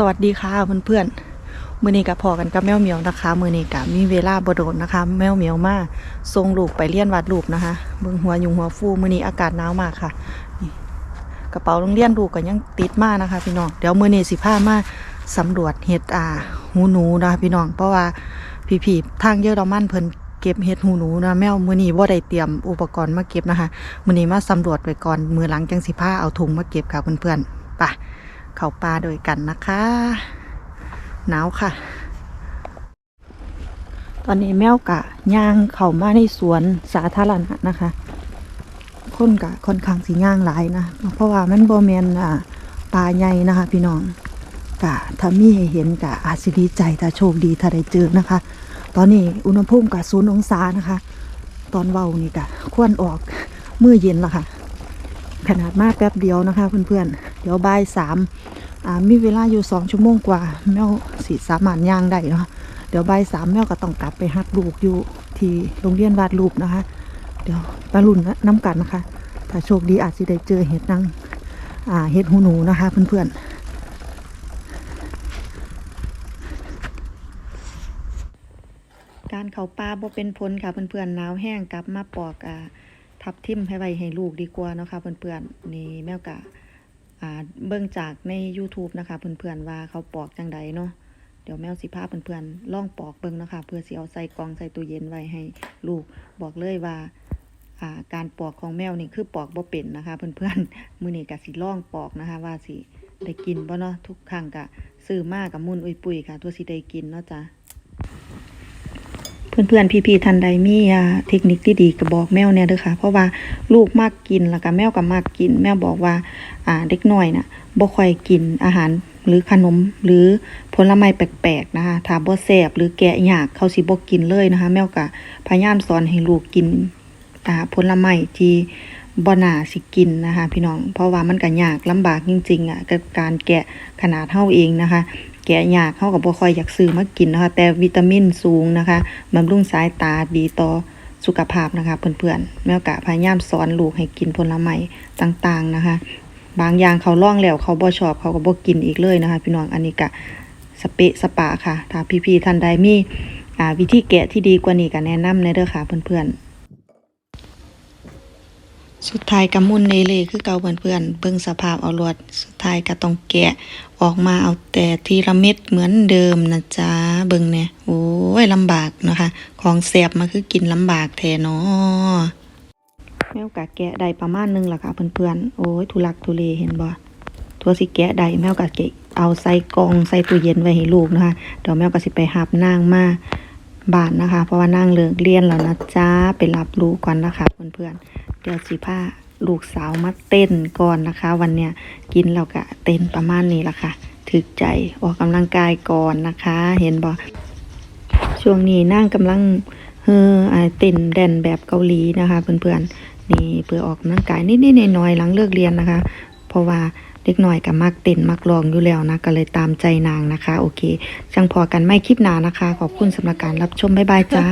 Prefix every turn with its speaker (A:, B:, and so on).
A: สวัสดีค่ะเพื่อนๆมือนี้กับพอกันกับแมวเหมียวนะคะมือนี้กับมีเวลาบโดนนะคะ แมวเหมียวมาส่งลูกไปเรียนวาดรูปนะคะเบิ่งหัวยุงหัวฟูมือนี้อากาศหนาวมากค่ะกระเป๋าโรงเรียนลูกก็ยังติดมากนะคะพี่น้องเดี๋ยวมือนี้สิพามาสำรวจเห็ดอ่าหูหนูนะคะพี่น้องเพราะว่าพี่ๆทางเยอรมันเพิ่นเก็บเห็ดหูหนูนะแมวมือนี้บ่ได้เตรียมอุปกรณ์มาเก็บนะคะมือนี้มาสำรวจไปก่อนมือหลังจังสิพาเอาถุงมาเก็บค่ะเพื่อนๆไป เขาป่าโดยกันนะคะหนาวค่ะ ตอนนี้แมวกะย่างเข้ามาในสวนสาธารณะนะคะ คนกะค่อนข้างสีย่างหลายนะ เพราะว่ามันโบ่แมนอ่าป่าใหญ่นะคะ พี่น้องกะถ้ามีให้เห็นกะอาจสิดีใจถ้าโชคดีถ้าได้เจอนะคะ ตอนนี้อุณหภูมิกะศูนย์องศานะคะ ตอนเว้านี่กะควรออกเมื้อเย็นละค่ะ ขนาดมากแป๊บเดียวนะคะ เพื่อนๆเดี๋ยวบ่ายสาม มีเวลาอยู่สองชั่วโมงกว่าแมวสีสามารถย่างได้เนาะเดี๋ยวใบสามแมวก็ต้องกลับไปฮัดลูกอยู่ที่โรงเรียนวาดรูปนะคะ เดี๋ยวไปรุ่นน้ำกันนะคะ ถ้าโชคดีอาจจะได้เจอเห็ดนางเห็ดหูหนูนะคะ เพื่อนๆ การเขาปลาบ่เป็นผลค่ะเพื่อนๆหนาวแห้งกลับมาปอกอทับทิมให้ไว้ให้ลูกดีกว่าเนาะค่ะเพื่อนๆนี่แมวกะ เบิ่งจากใน YouTube นะคะเพื่อนๆว่าเขาปอกจังใดเนาะเดี๋ยวแมวสิพาเพื่อนๆลองปอกเบิ่งนะคะเพื่อสิเอาใส่กล่องใส่ตู้เย็นไว้ให้ลูกบอกเลยว่าการปอกของแมวนี่คือปอกบ่เป็นนะคะ เพื่อนๆมือนี้ก็สิล่องปอกนะคะ ว่าสิได้กินบ่เนาะทุกครั้งก็ซื้อมากับมุนอุยปุยค่ะ ตัวสิได้กินเนาะจ้ะ เพื่อนๆ พี่ๆท่านใดมีเทคนิคที่ดีก็บอกแมวเนี่ยเด้อค่ะ เพราะว่าลูกมากกินแล้วก็แมวก็มากกิน แมวบอกว่าอ่าเด็กน้อยน่ะบ่ค่อยกินอาหารหรือขนมหรือผลไม้แปลกๆนะคะถ้าบ่แซ่บหรือแกะยากเขาสิบ่กินเลยนะคะ แมวก็พยายามสอนให้ลูกกินอ่าผลไม้ที่บ่น่าสิกินนะคะ พี่น้อง เพราะว่ามันก็ยากลำบากจริงๆอะกับการแกะขนาดเฮาเองนะคะ แกะยากเขาก็บ่ค่อยอยากซื้อมากินนะคะ แต่วิตามินสูงนะคะบำรุงสายตาดีต่อสุขภาพนะคะเพื่อนๆแม่กะพยายามสอนลูกให้กินผลไม้ต่างๆนะคะ บางอย่างเขาล่องแล้วเขาบ่ชอบเขาก็บ่กินอีกเลยนะคะ พี่น้องอันนี้กะสเปะสปะค่ะ ถ้าพี่ๆท่านใดมีอ่าวิธีแกะที่ดีกว่านี้ก็แนะนำในเด้อค่ะเพื่อนๆ สุดท้ายกำมุนเนเลคือเก่าเพื่อนๆเบิ่งสภาพเอาลวด สุดท้ายก็ต้องแกะออกมาเอาแต่ทีละเม็ดเหมือนเดิมนะจ๊ะเบิ่งเนี่ยโอ้ยลำบากนะคะ ของแสบมาคือกินลำบากแท้เนาะแมวกะแกะได้ประมาณนึงล่ะค่ะเพื่อนๆโอ้ยทุลักทุเลเห็นบ่ทัวสิแกะได้แมวกะแกะเอาใส่กองใส่ตู้เย็นไว้ให้ลูกนะคะเดี๋ยวแมวก็สิไปหับนางมาบานนะคะ เพราะว่านางเลิกเรียนแล้วนะจ๊ะไปรับลูกก่อนนะคะเพื่อนๆ เดี๋ยวสิพาลูกสาวมาเต้นก่อนนะคะ วันเนี้ยกินแล้วก็เต้นประมาณนี้ละค่ะถึกใจออกกำลังกายก่อนนะคะ เห็นบ่ช่วงนี้นั่งกำลังเฮออ่าเต้นแดนแบบเกาหลีนะคะ เพื่อนๆนี่เพื่อออกกำลังกายนิดๆหน่อยๆหลังเลิกเรียนนะคะ เพราะว่าเด็กหน่อยกับมักเต้นมักลองอยู่แล้วนะก็เลยตามใจนางนะคะ โอเคจังพอกันไม่คลิปหนานะคะ ขอบคุณสำหรับการรับชมบ๊ายบายจ้า